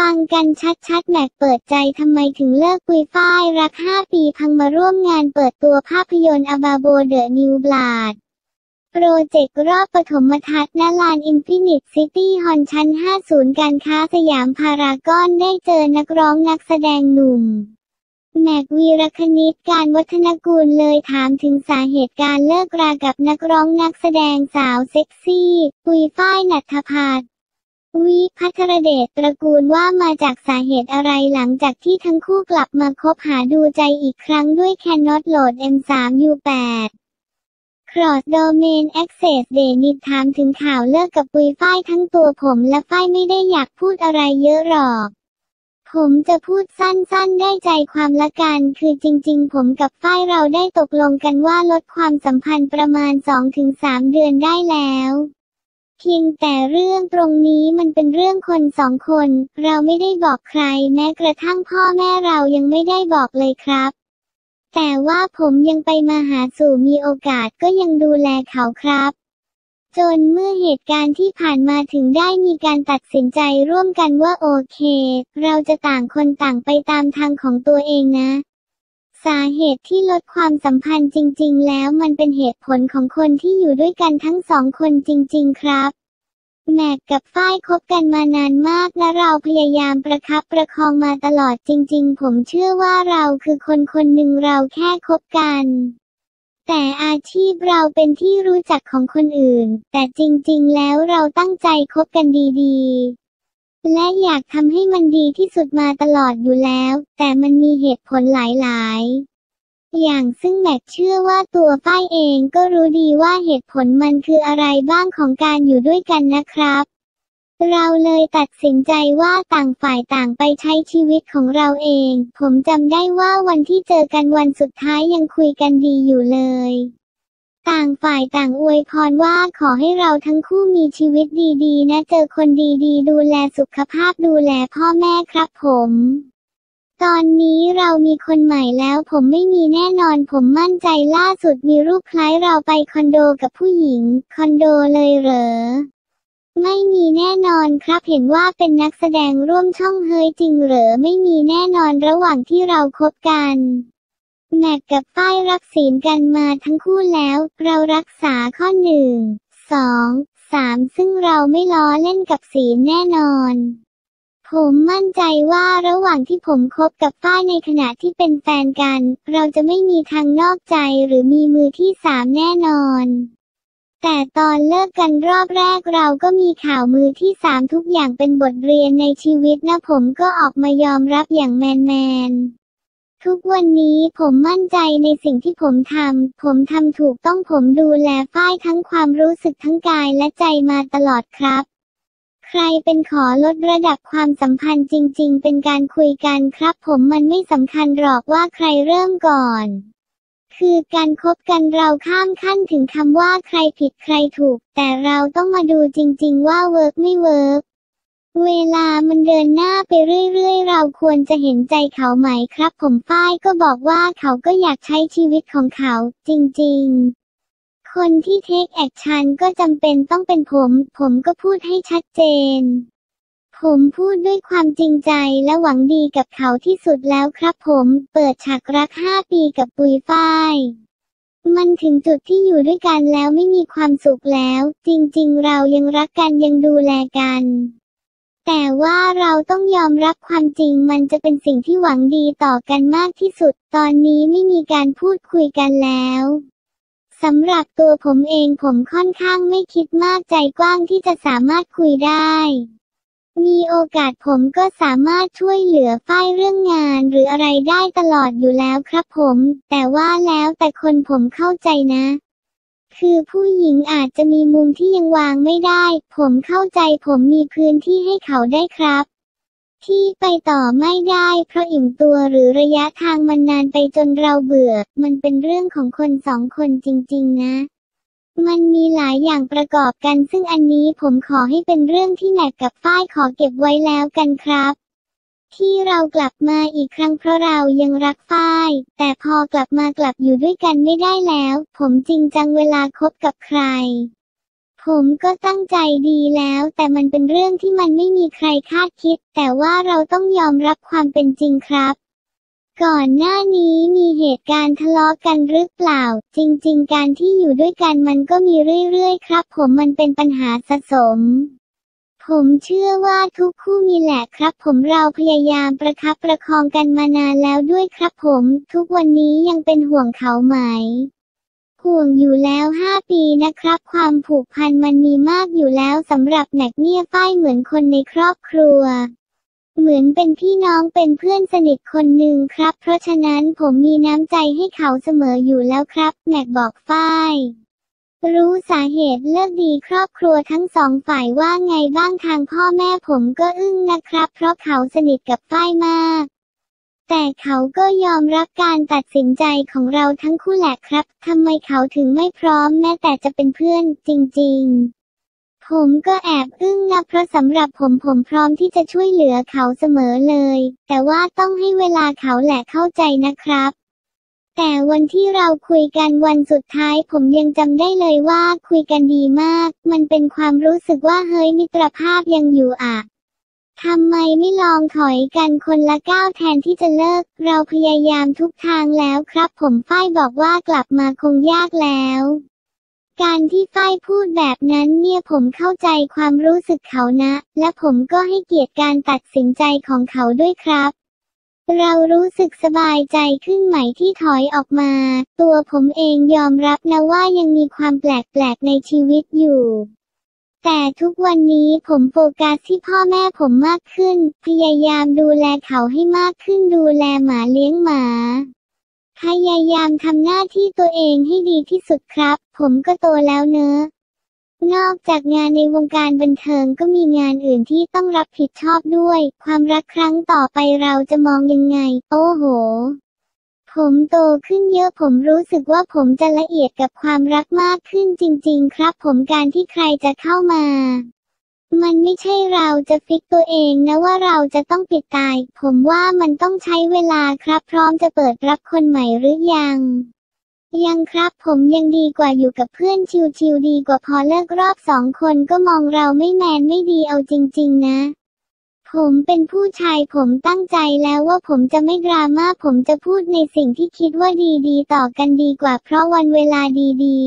ฟังกันชัดๆแม็กเปิดใจทำไมถึงเลิกปุยฝ้ายรัก 5 ปีพังมาร่วมงานเปิดตัวภาพยนตร์อบาโบเดอะนิวบลาดโปรเจกต์รอบปฐมทัศน์ณลานอินฟินิตซิตี้ฮอนชั้น 50 การค้าสยามพารากอนได้เจอนักร้องนักแสดงหนุ่ม แม็กวีรคณิตการวัฒนกูลเลยถามถึงสาเหตุการเลิกรากับนักร้องนักแสดงสาวเซ็กซี่ ปุยฝ้ายนัทพัฒ วิพัทรเดชตระกูลว่ามาจากสาเหตุอะไรหลังจากที่ทั้งคู่กลับมาคบหาดูใจอีกครั้งด้วย Cannot Load M3U8 Cross Domain Access เดนิดถามถึงข่าวเลิกกับปุยฝ้ายทั้งตัวผมและฝ้ายไม่ได้อยากพูดอะไรเยอะหรอก ผมจะพูดสั้นๆได้ใจความละกัน คือจริงๆ ผมกับฝ้ายเราได้ตกลงกันว่าลดความสัมพันธ์ประมาณ 2-3 เดือนได้แล้ว เพียงแต่เรื่องตรงนี้มันเป็นเรื่องคนสองคน เราไม่ได้บอกใครแม้กระทั่งพ่อแม่เรายังไม่ได้บอกเลยครับ แต่ว่าผมยังไปมาหาสู่มีโอกาสก็ยังดูแลเขาครับ จนเมื่อเหตุการณ์ที่ผ่านมาถึงได้มีการตัดสินใจร่วมกันว่าโอเค เราจะต่างคนต่างไปตามทางของตัวเองนะ สาเหตุที่ลดความสัมพันธ์จริง ๆ แล้วมันเป็นเหตุผลของคนที่อยู่ด้วยกันทั้งสองคนจริง ๆ ครับแม็กกับฝ้ายคบกันมานานมากและเราพยายามประคับประคองมาตลอดจริง ๆ ผมเชื่อว่าเราคือคนคนหนึ่งเราแค่คบกัน แต่อาชีพเราเป็นที่รู้จักของคนอื่น แต่จริง ๆ แล้วเราตั้งใจคบกันดีๆ และอยากทำให้มันดีที่สุดมาตลอดอยู่แล้ว แต่มันมีเหตุผลหลายๆ อย่างซึ่งแม็กเชื่อว่าตัวฝ้ายเองก็รู้ดีว่าเหตุผลมันคืออะไรบ้างของการอยู่ด้วยกันนะครับ เราเลยตัดสินใจว่าต่างฝ่ายต่างไปใช้ชีวิตของเราเอง ผมจำได้ว่าวันที่เจอกันวันสุดท้ายยังคุยกันดีอยู่เลย ต่างฝ่ายต่างอวยพรว่าขอให้เราทั้งคู่มีชีวิตดีๆ นะเจอคนดีๆ ดูแลสุขภาพดูแลพ่อแม่ครับผม ตอนนี้เรามีคนใหม่แล้วผมไม่มีแน่นอนผมมั่นใจล่าสุดมีรูปคล้ายเราไปคอนโดกับผู้หญิง คอนโดเลยเหรอ ไม่มีแน่นอนครับเห็นว่าเป็นนักแสดงร่วมช่องเฮ้ยจริงเหรอไม่มีแน่นอนระหว่างที่เราคบกัน แม็กกับฝ้ายรักศีลกันมาทั้งคู่แล้ว เรารักษาข้อหนึ่งสองสามซึ่งเราไม่ล้อเล่นกับศีลแน่นอน ผมมั่นใจว่าระหว่างที่ผมคบกับฝ้ายในขณะที่เป็นแฟนกัน เราจะไม่มีทางนอกใจหรือมีมือที่สามแน่นอน แต่ตอนเลิกกันรอบแรกเราก็มีข่าวมือที่สามทุกอย่างเป็นบทเรียนในชีวิตนะผมก็ออกมายอมรับอย่างแมนแมน ทุกวันนี้ผมมั่นใจในสิ่งที่ผมทำ ผมทำถูกต้องผมดูแลฝ้ายทั้งความรู้สึกทั้งกายและใจมาตลอดครับ ใครเป็นขอลดระดับความสัมพันธ์จริง ๆ เป็นการคุยกันครับ ผมมันไม่สำคัญหรอกว่าใครเริ่มก่อน คือการคบกันเราข้ามขั้นถึงคำว่าใครผิดใครถูก แต่เราต้องมาดูจริง ๆ ว่าเวิร์กไม่เวิร์ก เวลามันเดินหน้าไปเรื่อยๆ เราควรจะเห็นใจเขาไหมครับ ผมฝ้ายก็บอกว่าเขาก็อยากใช้ชีวิตของเขา จริงๆ คนที่เทคแอคชั่นก็จำเป็นต้องเป็นผม ผมก็พูดให้ชัดเจน ผมพูดด้วยความจริงใจและหวังดีกับเขาที่สุดแล้วครับผมเปิดฉากรัก5ปีกับปุยฝ้ายมันถึงจุดที่อยู่ด้วยกันแล้วไม่มีความสุขแล้ว จริงๆ เรายังรักกันยังดูแลกัน แต่ว่าเราต้องยอมรับความจริงมันจะเป็นสิ่งที่หวังดีต่อกันมากที่สุด ตอนนี้ไม่มีการพูดคุยกันแล้วสำหรับตัวผมเองผมค่อนข้างไม่คิดมากใจกว้างที่จะสามารถคุยได้ มีโอกาสผมก็สามารถช่วยเหลือฝ้ายเรื่องงานหรืออะไรได้ตลอดอยู่แล้วครับผม แต่ว่าแล้วแต่คนผมเข้าใจนะ คือผู้หญิงอาจจะมีมุมที่ยังวางไม่ได้ ผมเข้าใจผมมีพื้นที่ให้เขาได้ครับ ที่ไปต่อไม่ได้เพราะอิ่มตัวหรือระยะทางมันนานไปจนเราเบื่อ มันเป็นเรื่องของคนสองคนจริง ๆ นะ มันมีหลายอย่างประกอบกันซึ่งอันนี้ผมขอให้เป็นเรื่องที่แม็กกับฝ้ายขอเก็บไว้แล้วกันครับ ที่เรากลับมาอีกครั้งเพราะเรายังรักฝ้าย แต่พอกลับมากลับอยู่ด้วยกันไม่ได้แล้ว ผมจริงจังเวลาคบกับใคร ผมก็ตั้งใจดีแล้ว แต่มันเป็นเรื่องที่มันไม่มีใครคาดคิด แต่ว่าเราต้องยอมรับความเป็นจริงครับก่อนหน้านี้มีเหตุการณ์ทะเลาะกันหรือเปล่า จริง ๆ การที่อยู่ด้วยกันมันก็มีเรื่อย ๆ ครับ ผมมันเป็นปัญหาสะสม ผมเชื่อว่าทุกคู่มีแหละครับ ผมเราพยายามประคับประคองกันมานานแล้วด้วยครับผม ทุกวันนี้ยังเป็นห่วงเขาไหม ห่วงอยู่แล้วห้าปีนะครับ ความผูกพันมันมีมากอยู่แล้วสำหรับแหนกเนี่ยฝ้ายเหมือนคนในครอบครัว เหมือนเป็นพี่น้องเป็นเพื่อนสนิทคนหนึ่งครับ เพราะฉะนั้นผมมีน้ำใจให้เขาเสมออยู่แล้วครับแหนกบอกฝ้าย รู้สาเหตุเลิกดีครอบครัวทั้งสองฝ่ายว่าไงบ้างทางพ่อแม่ผมก็อึ้งนะครับ เพราะเขาสนิทกับฝ้ายมาก แต่เขาก็ยอมรับการตัดสินใจของเราทั้งคู่แหละครับทำไมเขาถึงไม่พร้อมแม้แต่จะเป็นเพื่อนจริง ๆ ผมก็แอบอึ้งนะเพราะสำหรับผมผมพร้อมที่จะช่วยเหลือเขาเสมอเลย แต่ว่าต้องให้เวลาเขาแหละเข้าใจนะครับ แต่วันที่เราคุยกันวันสุดท้ายผมยังจำได้เลยว่าคุยกันดีมาก มันเป็นความรู้สึกว่าเฮ้ยมิตรภาพยังอยู่อะทำไมไม่ลองถอยกันคนละก้าวแทนที่จะเลิก เราพยายามทุกทางแล้วครับ ผมฝ้ายบอกว่ากลับมาคงยากแล้ว การที่ฝ้ายพูดแบบนั้นเนี่ยผมเข้าใจความรู้สึกเขานะ และผมก็ให้เกียรติการตัดสินใจของเขาด้วยครับ เรารู้สึกสบายใจขึ้นไหมที่ถอยออกมา ตัวผมเองยอมรับนะว่ายังมีความแปลกๆในชีวิตอยู่ แต่ทุกวันนี้ผมโฟกัสที่พ่อแม่ผมมากขึ้น พยายามดูแลเขาให้มากขึ้นดูแลหมาเลี้ยงหมา พยายามทำหน้าที่ตัวเองให้ดีที่สุดครับ ผมก็โตแล้วเนอะ นอกจากงานในวงการบันเทิงก็มีงานอื่นที่ต้องรับผิดชอบด้วย ความรักครั้งต่อไปเราจะมองยังไง โอ้โห ผมโตขึ้นเยอะผมรู้สึกว่าผมจะละเอียดกับความรักมากขึ้นจริง ๆ ครับ ผมการที่ใครจะเข้ามา มันไม่ใช่เราจะฟิกตัวเองนะว่าเราจะต้องปิดตาย ผมว่ามันต้องใช้เวลาครับ พร้อมจะเปิดรับคนใหม่หรือยัง ยังครับผมยังดีกว่าอยู่กับเพื่อนชิวๆดีกว่าพอเลิกรอบสองคนก็มองเราไม่แมนไม่ดีเอาจริง ๆ นะ ผมเป็นผู้ชายผมตั้งใจแล้วว่าผมจะไม่ดราม่าผมจะพูดในสิ่งที่คิดว่าดีๆ ต่อกันดีกว่าเพราะวันเวลาดี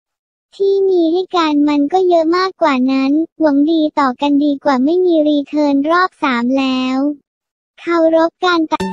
ๆ ที่มีให้การมันก็เยอะมากกว่านั้น หวังดีต่อกันดีกว่าไม่มีรีเทิร์นรอบสามแล้วเคารพการตัด